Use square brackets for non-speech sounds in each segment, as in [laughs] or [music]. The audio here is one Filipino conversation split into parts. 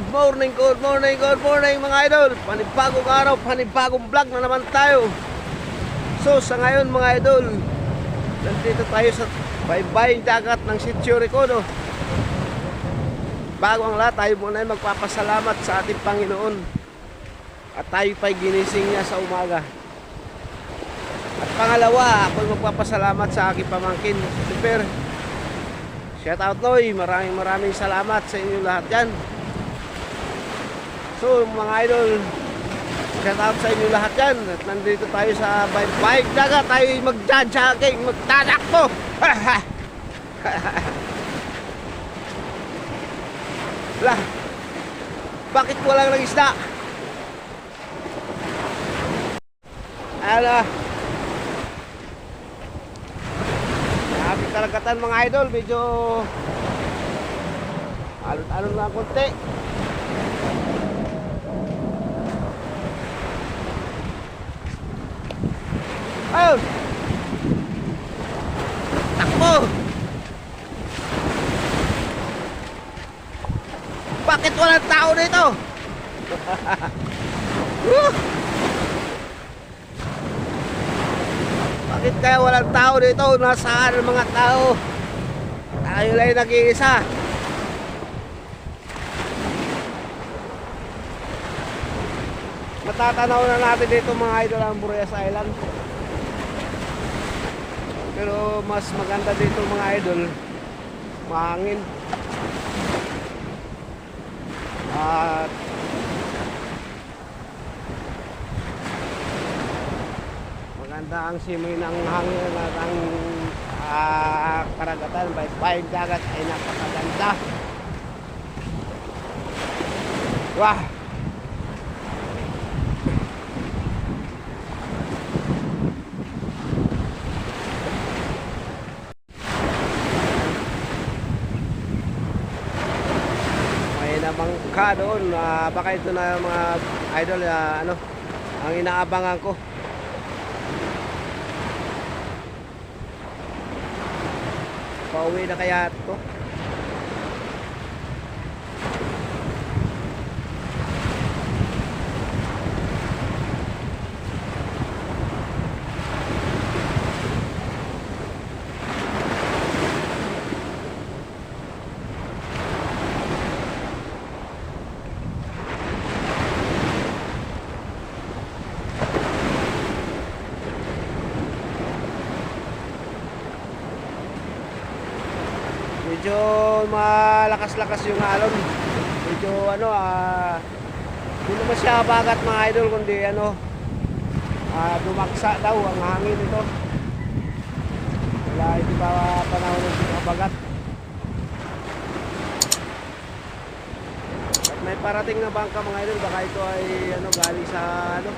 Good morning, good morning, good morning mga idol. Panibagong araw, panibagong vlog na naman tayo. So sa ngayon mga idol, nandito tayo sa baybaying dagat ng Sitio Recodo. Bago ang lahat, tayo muna ay magpapasalamat sa ating Panginoon. At tayo pa'y ginising niya sa umaga. At pangalawa, ako magpapasalamat sa aking pamangkin, Super. Shout out Noy, maraming maraming salamat sa inyo lahat yan. So mga idol, shout out sa inyo lahat yan. At nandito tayo sa bike dagat, tayo magja-jogging, magtatakbo. [laughs] Lah, bakit walang lang isda? Ano? Grabe karagatan mga idol, medyo alon-alon lang konti. Ayun! Takbo! Bakit walang tao dito? [laughs] Bakit kaya walang tao dito? Nasaan ang mga tao? Tayo lang nag-iisa. Matatanaw na natin dito mga idol ang Burias Island. Pero mas maganda dito mga idol. Mahangin. At maganda ang simoy ng hangin at ang ah, karagatan five dagat ay napakaganda. Wah! may namang ka doon ah, baka ito na mga idol ah, ano ang inaabangan ko. Pauwi na kaya ito medyo malakas-lakas yung alon. Medyo ano ah hindi naman siya bagat mga idol kundi ano ah, dumaksa daw ang hangin ito wala hindi pa panahon ng pinabagat at may parating na bangka mga idol baka ito ay ano galing sa ano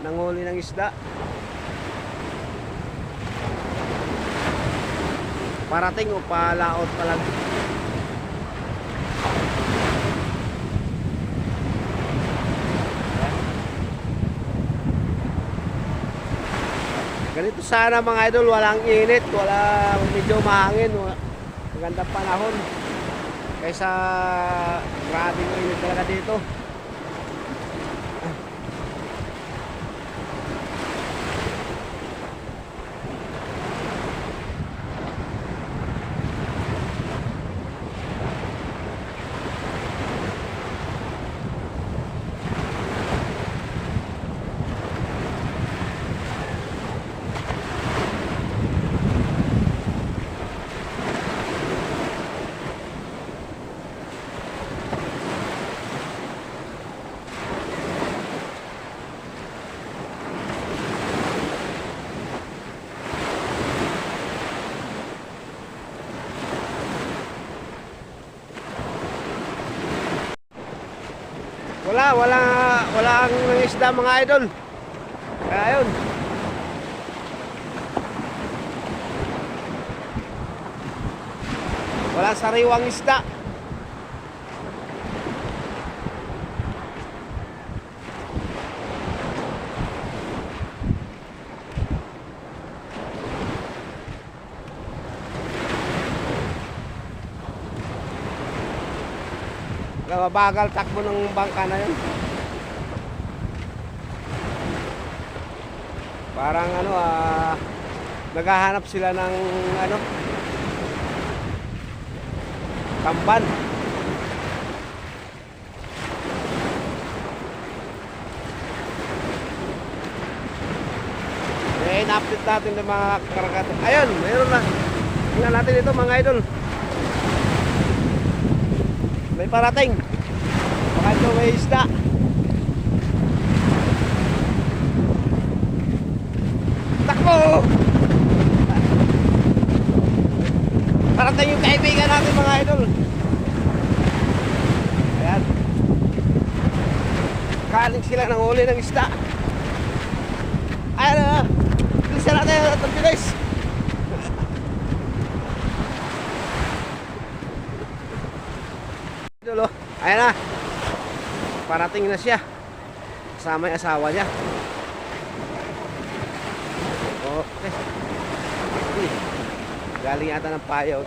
nanguli ng isda parating o palaot pa lang. Ganito sana mga idol. Walang init. Walang medyo mahangin. Magandang panahon. Kaysa grabing init talaga dito Wala, wala, wala ang nangisda mga idol. Kaya yun. Wala sariwang isda. Mabagal takbo ng bangka na yun. Parang ano ah naghahanap sila ng ano tamban. Eh, in-update natin ng mga karagatan. Ayun, mayroon na. Tingnan natin ito mga idol. May parating. Ito may isda. Takbo! Parating yung kaibigan natin mga idol. Ayan. Kaling sila ng huli ng isda. Ayan na. Bilisan natin ang bilis. [laughs] Idol oh. Ayan na. Parating na siya. Kasama yung asawa niya. Okay. Galing yata ng payaw.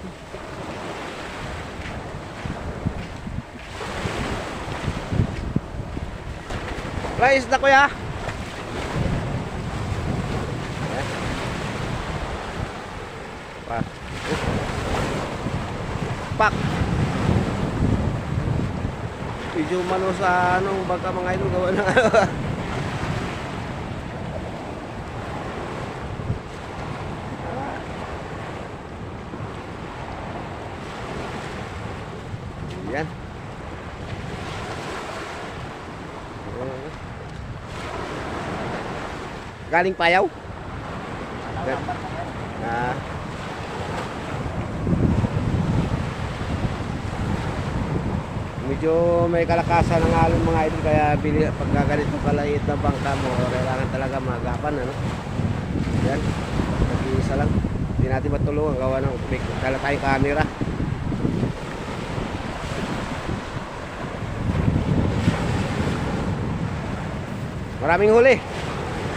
Rice na kuya. Ayan. Pa. Pak. Medyo mano sa anong baka mga idol gawa ng [laughs] ano. Yan. Galing payaw? Ah. Medyo may kalakasan ng alon mga idol kaya bili pagka ganito kalait na bangka mo kailangan talaga magapan ano. Yan. Nag-iisa lang. Hindi natin matulungan gawa ng may kala tayong camera. Maraming huli.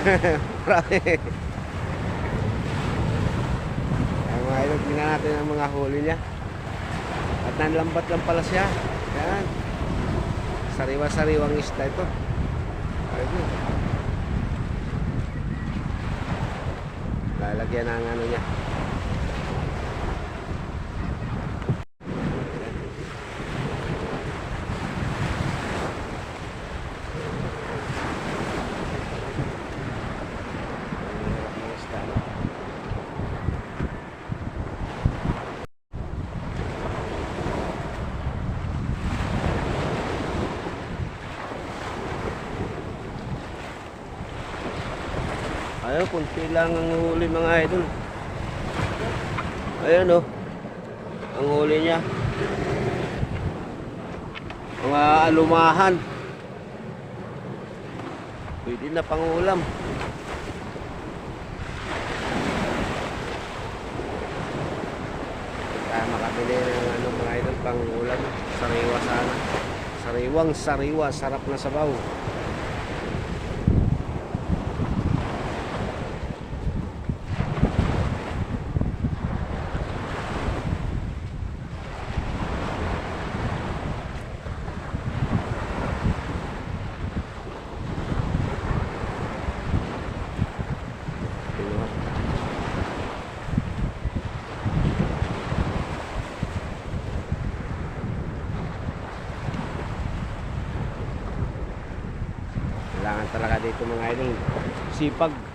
[laughs] Marami. Ang mga idol, tingnan natin ang mga huli niya. At nanlambat lang pala siya. Yan. Sariwa-sariwang isda ito. Ayun. Lalagyan ng ano niya. Ang hirap ng isda, no? Ayun, kunti lang ang huli mga idol. Ayun oh. Ang huli niya. Mga alumahan. Pwede na pangulam. Kaya makabili ng ano mga idol pangulam. Sariwa sana. Sariwang sariwa. Sarap na sabaw. Kinuha. Kailangan talaga dito mga idol. Sipag.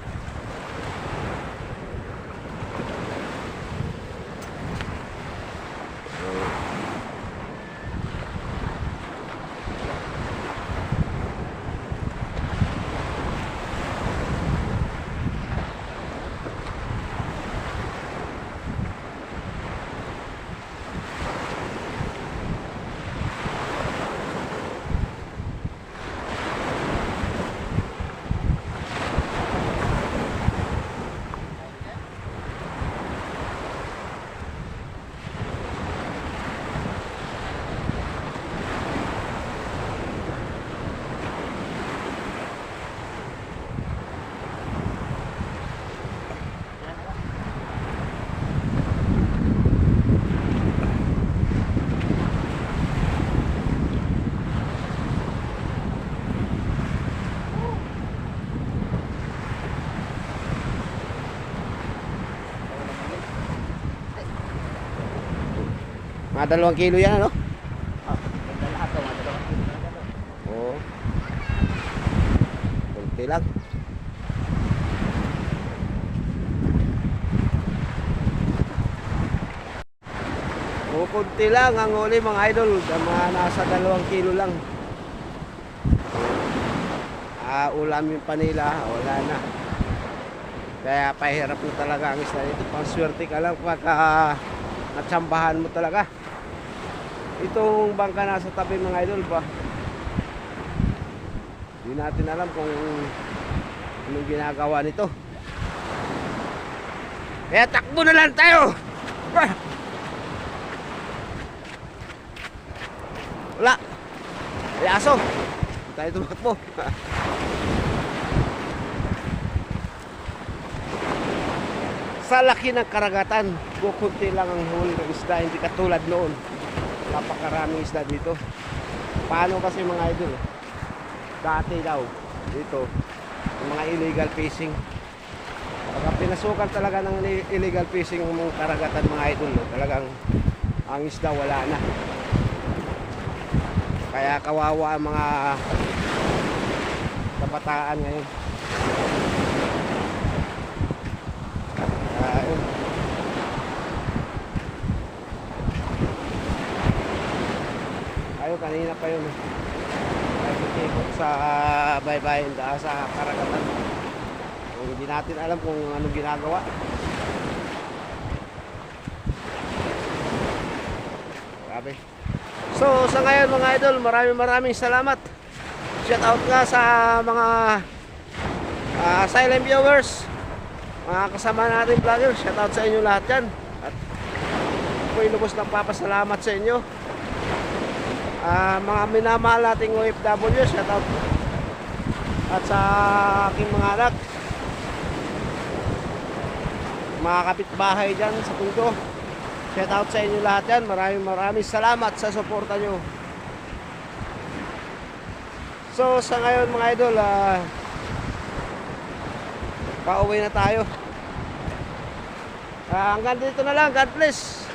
Mga dalawang kilo yan, ano? Oh, ganda lahat to, mga dalawang kilo na gano'n. Oo. Kunti lang. Lang ang huli mga idol. Ang Mga nasa dalawang kilo lang. Ah, ulam yung panila, wala na. Kaya pahirap na talaga ang isla dito. Panswerte ka lang pagka natsambahan mo talaga. Itong bangka nasa tabi mga idol ba? Hindi natin alam kung anong ginagawa nito. Kaya takbo na lang tayo! Wala! May aso! Tayo tumakbo. [laughs] Sa laki ng karagatan, kukunti lang ang huli ng isda, hindi katulad noon. Napakaraming isda dito. Paano kasi mga idol? Dati daw, dito, yung mga illegal fishing. Pagka pinasukan talaga ng illegal fishing mga karagatan mga idol, talagang ang isda wala na. Kaya kawawa ang mga kabataan ngayon. Kaya, yun. Ayun, kanina pa yun. eh. Ay, ikot sa uh, baybayin da sa karagatan. Kung hindi natin alam kung anong ginagawa. Grabe. So, sa ngayon mga idol, maraming maraming salamat. Shout out nga sa mga ah, silent viewers, mga kasama natin vlogger. Shout out sa inyo lahat yan. At ako'y lubos ng papasalamat sa inyo. Ah, mga minamahal nating OFW, shout out. At sa aking mga anak, mga kapitbahay dyan sa Tundo. Shout out sa inyo lahat yan. Maraming maraming salamat sa suporta nyo. So sa ngayon mga idol, ah, pauwi na tayo. Ah, hanggang dito na lang. God bless.